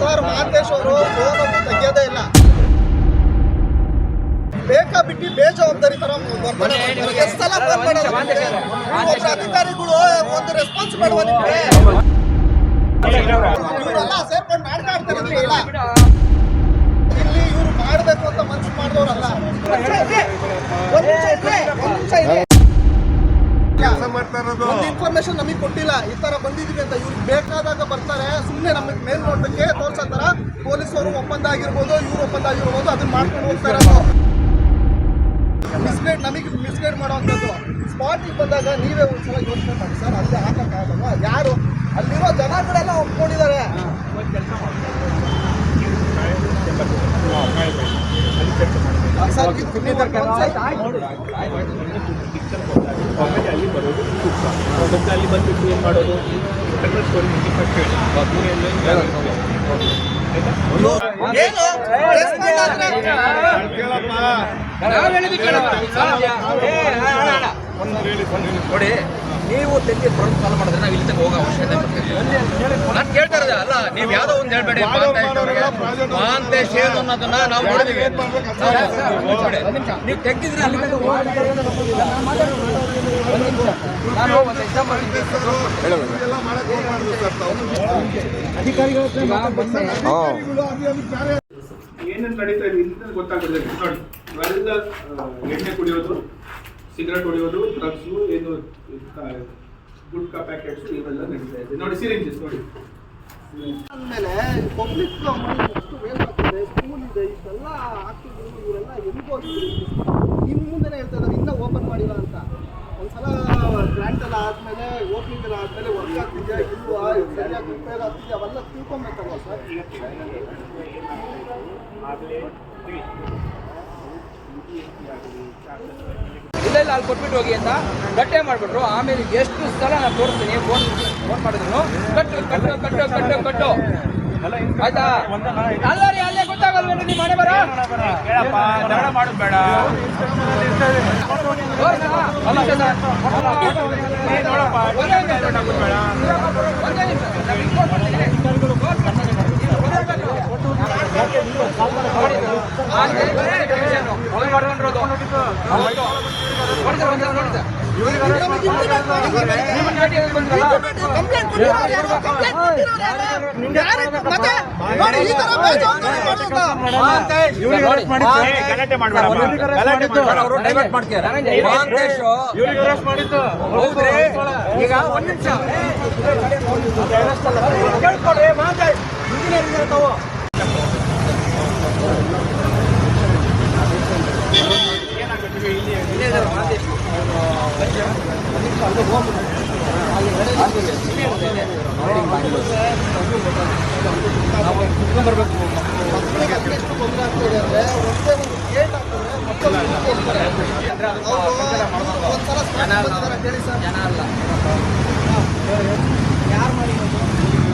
Sir Mahantesh ಅವರು ಒಬ್ಬರು ಇಲ್ಲ. ಬೇಕಾ ಬಿಟ್ಟು ಬೇಜವಾಬ್ದಾರಿ ತರ ಬರ್ತಾರೆ. ಎಷ್ಟ್? ಅಧಿಕಾರಿಗಳು ಒಂದು ರೆಸ್ಪಾನ್ಸ್ ಮಾಡುವ ನಿಮಗೆ. ಇವರೆಲ್ಲ ಸೇರ್ಕೊಂಡು ನಾಟಕ ಇಲ್ಲಿ ಇವ್ರು ಮಾಡ್ಬೇಕು ಅಂತ ಮನ್ಸು ಮಾಡಿದವರಲ್ಲ. ಒಂದ್ ನಿಮಿಷ ಇರ್ಲಿ, ಒಂದ್ ನಿಮಿಷ ಇರ್ಲಿ. ಇರೋದು. ಇನ್ಫಾರ್ಮೇಶನ್ ನಮಗೆ ಕೊಟ್ಟಿಲ್ಲ. ಈ ತರ ಬಂದಿದೀವಿ ಅಂತ ಇವ್ರಿಗೆ ಬೇಕಾದಾಗ ಬರ್ತಾರೆ. ಸುಮ್ಮನೆ ನಮಗೆ ಮೇಲ್ ನೋಟಕ್ಕೆ ತೋರ್ಸತ್ತಾರ ಪೊಲೀಸರು ಒಪ್ಪಂದ ಆಗಿರ್ಬೋದು ಇವ್ರು ಒಪ್ಪಂದ ಆಗಿರ್ಬೋದು ಅದನ್ನ ಮಾಡ್ಕೊಂಡು ಹೋಗ್ತಾ ಇರೋದು. ಮಿಸ್ಗೈಡ್ ನಮಗೆ ಮಿಸ್ಗೈಡ್ ಮಾಡೋವಂಥದ್ದು ಸ್ಪಾಟಿಗೆ ಬಂದಾಗ ನೀವೇ ಒಂದು ಸಲ ಯೋಚನೆ ಮಾಡಿ ಸರ್ ಅಲ್ಲಿ ಹಾಕಕ್ಕಾಗಲ್ವಾ ಯಾರು? ಅಲ್ಲಿರೋ ಜನಗಳೆಲ್ಲ ಒಪ್ಕೊಂಡಿದ್ದಾರೆ. ಸರ್ ಇದು ನೀವು ಒಂದ್ಸಲ- ಆಮೇಲೆ ಅಲ್ಲಿ ಬರೋದು ಸೂಕ್ತ ಮತ್ತೆ ಅಲ್ಲಿ ಬಂದ್ಬಿಟ್ಟು ಏನು ಮಾಡೋದು? ಜನರಲ್ ಸ್ಟೋರಿ ಫಸ್ಟ್ ಹೇಳಿ ನೋಡಿ ನೀವು ತೆಗೆದು ಫ್ರಂಟ್ ಕಾಲ್ ಮಾಡಿದ್ರೆ ನಾವು ಇಲ್ಲಿ ತನಕ ಹೋಗೋ ಅವಶ್ಯಕತೆ ನಾನು ಕೇಳ್ತಾ ಇರೋದು ಅಲ್ಲ ನೀವು ಯಾವುದೋ ಒಂದು ಹೇಳ್ಬೇಡಿ ಮಹಾಂತೇಶ್ ಏನು ಅನ್ನೋದನ್ನ ನಾವು ನೋಡಿದೀವಿ. ನೋಡಿ, ನೀವು ತೆಗ್ದಿದ್ರೆ ಅಲ್ಲಿ ತನಕ ಹೋಗೋ ನಾನು ಒಂದು ಎಕ್ಸಾಂಪಲ್ ಏನೇನು ನಡೀತಾ ಇದೆ? ಅಂತ ಗೊತ್ತಾಗುತ್ತೆ ನೋಡಿ ಎಣ್ಣೆ ಕುಡಿಯೋದು ಸಿಗರೆಟ್ ಹೊಡೆಯೋದು ಡ್ರಗ್ಸು ಏನು ಗುಟ್ಕಾ ಪ್ಯಾಕೆಟ್ಸ್ ಇವೆಲ್ಲ ನಡೀತಾ ಇದೆ. ನೋಡಿ ಸಿರಿಂಜಸ್ ನೋಡಿ. ಆಮೇಲೆ ಪಬ್ಲಿಕ್ ಎಷ್ಟು ವೇಸ್ಟ್ ಆಗ್ತದೆ ಸ್ಕೂಲ್ ಇದೆ ಇಷ್ಟೆಲ್ಲ ಆಗ್ತಿದ್ರು ಇವರೆಲ್ಲ ಹೋಗ್ತಿದ್ರು ನಿಮ್ಮ ಮುಂದೆನೇ ಹೇಳ್ತಾ ಇದ್ದಾರೆ ಇನ್ನೂ ಓಪನ್ ಮಾಡಿಲ್ಲ ಅಂತ. ಒಂದ್ಸಲ ಗ್ರಾಂಟ್ ಎಲ್ಲ ಆದಮೇಲೆ ಓಪನಿಂಗ್ ಎಲ್ಲ ಆದಮೇಲೆ ವರ್ಕ್ ಆಗ್ತಿದೆಯಾ ಇಲ್ವಾ ಸರಿಯಾಗಿ ಉಪಯೋಗ ಆಗ್ತಿದೆಯಾ ಅವೆಲ್ಲ ತಿಳ್ಕೊಬೇಕಲ್ವ ಸರ್? ಇಲ್ಲ ಅಲ್ಲಿ ಕೊಟ್ಬಿಟ್ಟು ಹೋಗಿ ಅಂತ ಗಟ್ಟೆ ಮಾಡ್ಬಿಟ್ರು. ಆಮೇಲೆ ಎಷ್ಟು ಸಲ ನಾನು ತೋರಿಸ್ತೀನಿ ಫೋನ್ ಫೋನ್ ಮಾಡಿದ್ರು ಕಟ್ಟು ಕಟ್ಟು ಕಟ್ಟು ಕಟ್ಟು ಕಟ್ಟು. ಆಯ್ತಾ? ಅಲ್ಲ ರೀ ಅಲ್ಲೇ ಗೊತ್ತಾಗಲ್ವೇನ್ರಿ ನಿಮ್ಮ ಮನೆ ಬರ? ಮಾಡೋದು ಕೊಟ್ಟಿರೋರು ಯಾರು? ಕಂಪ್ಲೇಂಟ್ ಕೊಟ್ಟಿರೋರು ಯಾರು? ಯಾರು? ಮತ್ತೆ ನೋಡಿ ಈ ಥರ ಬೇಜವಾಬ್ದಾರಿ ಮಾಡೋದು. ಗಲಾಟೆ ಈಗ ಒಂದ್ ನಿಮಿಷ ಕೇಳ್ಕೊಡ್ರಿ ಮಹಾಂತೇಶ್ ಇಂಜಿನಿಯರಿಂಗ್ ಇರ್ತಾವ ಇಲ್ಲೇ ಇದಾರೆ ಮಹಾಂತೇಶ್ ಮಕ್ಕಳಿಗೆ ಅದೆಷ್ಟು ತೊಂದರೆ ಆಗ್ತಿದೆ ಅಂದ್ರೆ ಒಂದೇ ಒಂದು ಗೇಟ್ ಹಾಕಿದ್ರೆ ಮಕ್ಕಳು ಹೋಗ್ತಾರೆ ಅವ್ರು ಒಂದ್ಸಲ ಸ್ನಾನ ಬಂದಿದ್ದಾರೆ ಹೇಳಿ ಸರ್ ಜನ ಅಲ್ಲ ಯಾರು ಮಾಡಿರೋದು